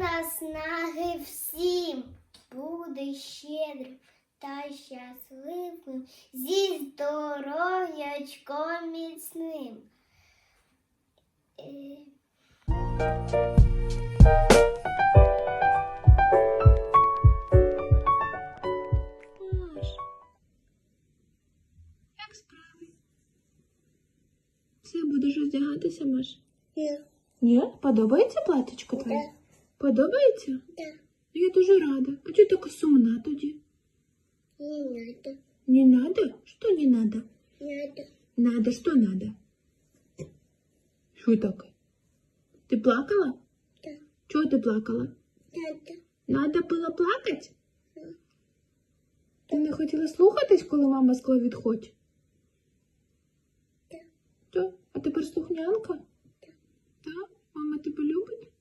наснаги всім, буде щедрим та щасливим, зі здоров'ячком міцним. Маш. Як справи? Все, будеш роздягатися, Маш? Ні. Ні? Подобається платічко твоє? Да. Подобається? Да. Ну, Я дуже рада. А чого така сумна тоді? Не надо, Не надо? Что не надо? надо. Надо, что надо? Что таке? Ти плакала? Да. Чого ти плакала? Надо. Надо було плакати? Да. Ти не хотіла слухатись, коли мама сказала відходь? Да. А тепер слухнянка? Да. Так? Мама тебе любить?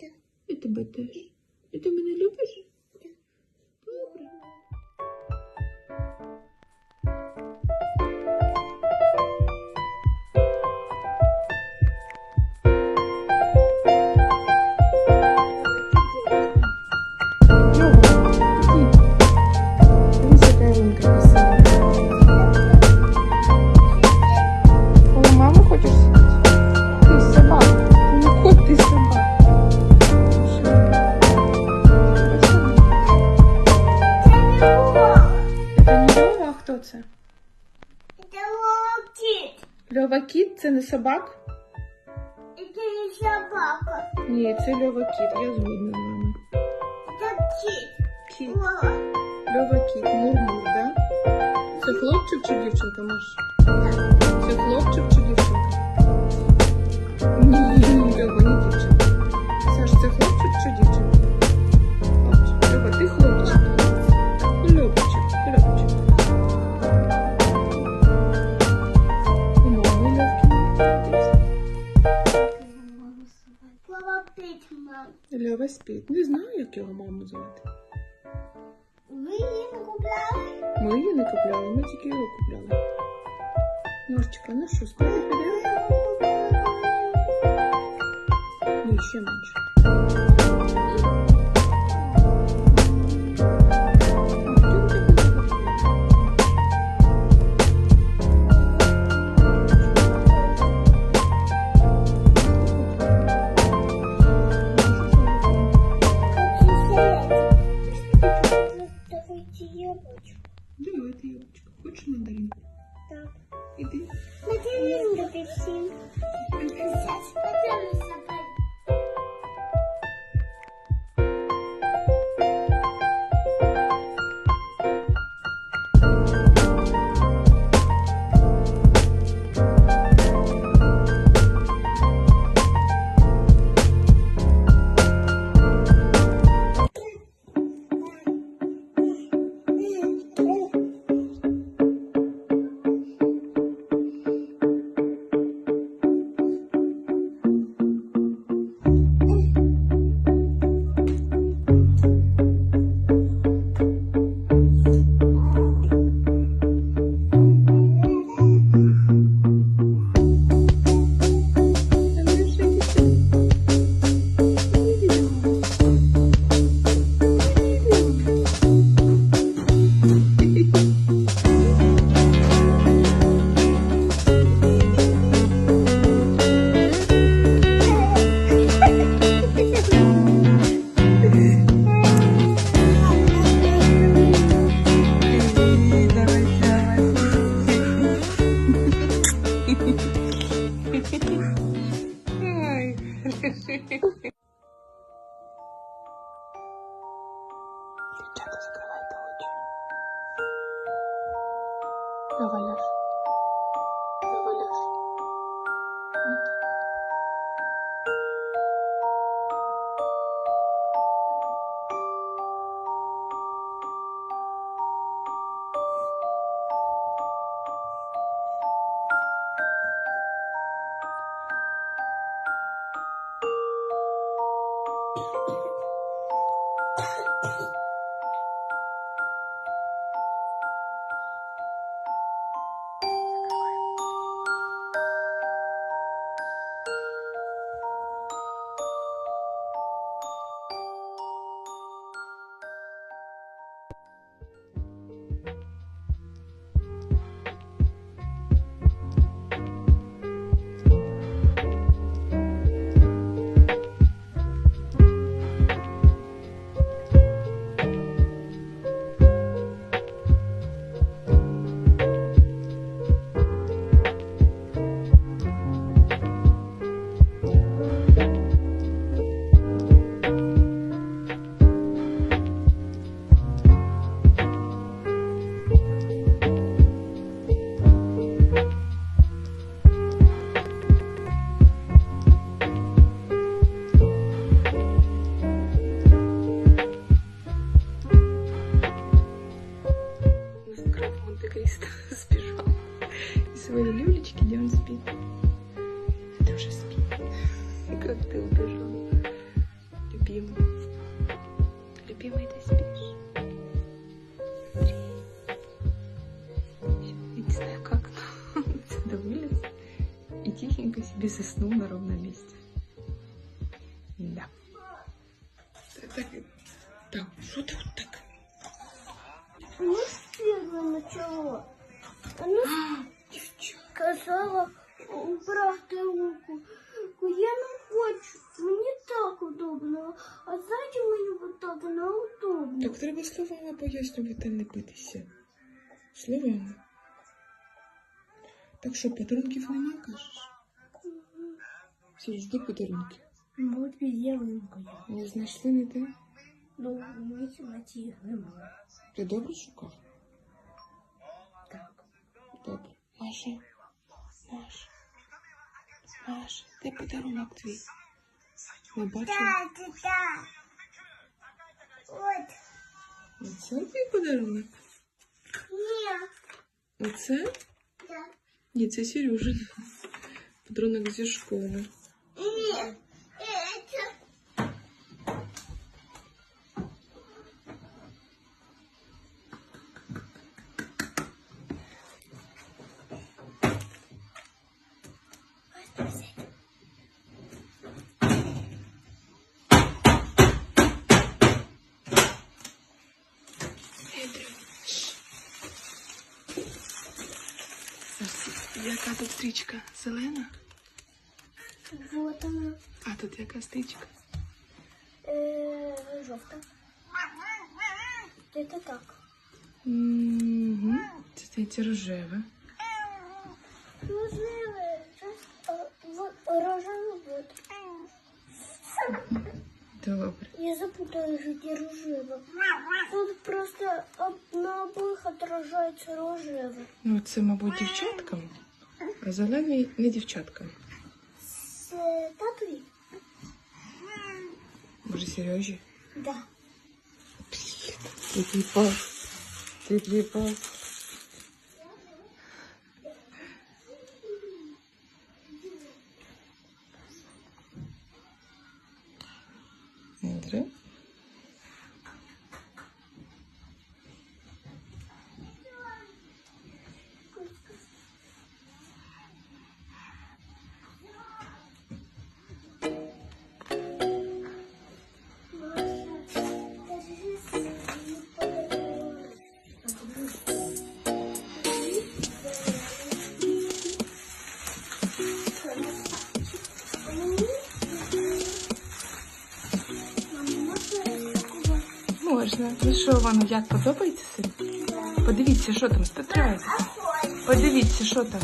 Да. І тебе теж. І ти мене любиш? Це не собак? Це не собака. Ні, це Льова кіт, я згодна. Это кит. Кіт. Вова. Льова кіт, мурмур, да? Це хлопчик чи дівчинка, Маш? Це хлопчик чи дівчинка? Спить. Не знаю, як його маму звати. Вы не купляли? Ми її не купляли, ми тільки його купляли. Ножчика, ну що, спати? Ні, ще менше. Stop. It is. But then you need a 15. 劳拉，劳拉。эгоист сбежал. И свои люлечки, где он спит. Ты тоже спит. И Как ты убежал. Любимый. Любимый, ты спишь. Три, я не знаю как, но отсюда вылез. И тихенько себе заснул на ровном месте. Да. Так, так, что ты вот так? Ну, первое начало. Она сказала убрати руку. Я не хочу, мені так удобно, а ззаді мені вот так неудобно. Так треба словами пояснювати, не битися. Словами. Так що, подарунків нема, кажеш? Всі жди подарунки. Будь ялинкою. Не знайшли ніде? Ну, ми знайти їх немає. Ти добре шукав? Так. Добре. Маша, Маша, Маша, де подарунок твій? Так, так. От. Оце твій подарунок? Ні. Оце? Так. Ні, це Сережин. Подарунок зі школи. Ні. Це. Яка тут стрічка? Зелена? Вот вона. А тут яка стрічка? Е, жовта. Це так. Угу. Це здається рожеве. Рожеве. Рожеве вот. Добре. Я запутаю життя рожеве. Тут просто на обоих отражается рожеве. Ну, це, мабуть, дівчаткам, а зелений не дівчаткам. Це татові? Може, Сережі? Да. Ти кліпав. Ти кліпав. Ну що, вам як подобається собі? Подивіться, що там спитається. Подивіться, що там.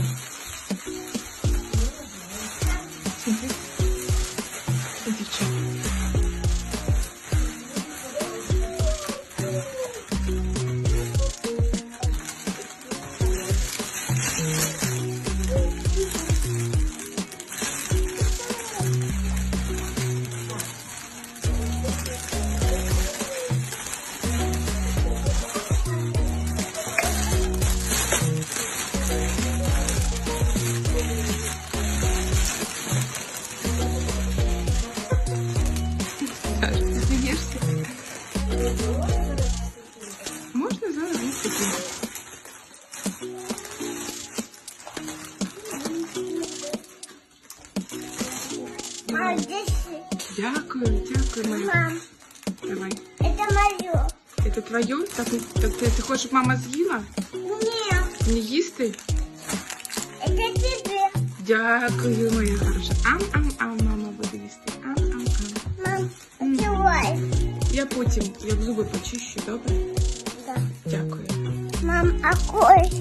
А здесь, Дякую, дякую, моя. мам, Давай. это мое. Это твоє? Так, так ти, ти хочеш, щоб мама з'їла? Нет, Не їсти? это тебе. Дякую, моя хороша. Ам-ам-ам, мама буде їсти. Ам-ам-ам. Мам, давай. Я потім, як зуби почищу, добре? Да. Дякую. Мам, а какой?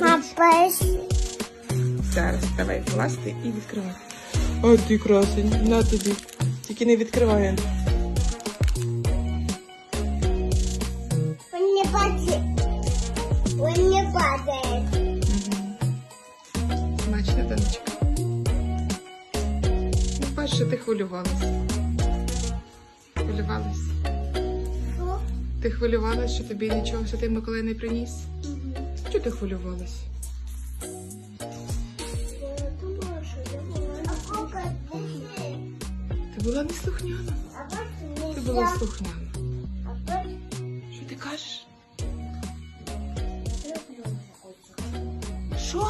Мам, Відкрий. поясни. Зараз давай класти і відкривати. А ти красень, на тобі. Тільки не відкривай. Он не падает. Он не падает. Смачна донечка. Ну, бачиш, що ти. Хвилювалась. Что? Ти хвилювалась, що тобі нічого Святий Миколай не приніс? Чого ти хвилювалась? Була не слухняна. Ти була слухняна. Що ти кажеш? Що?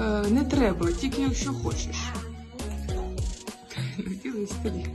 Е, не треба, тільки якщо хочеш. Хотіла тоді.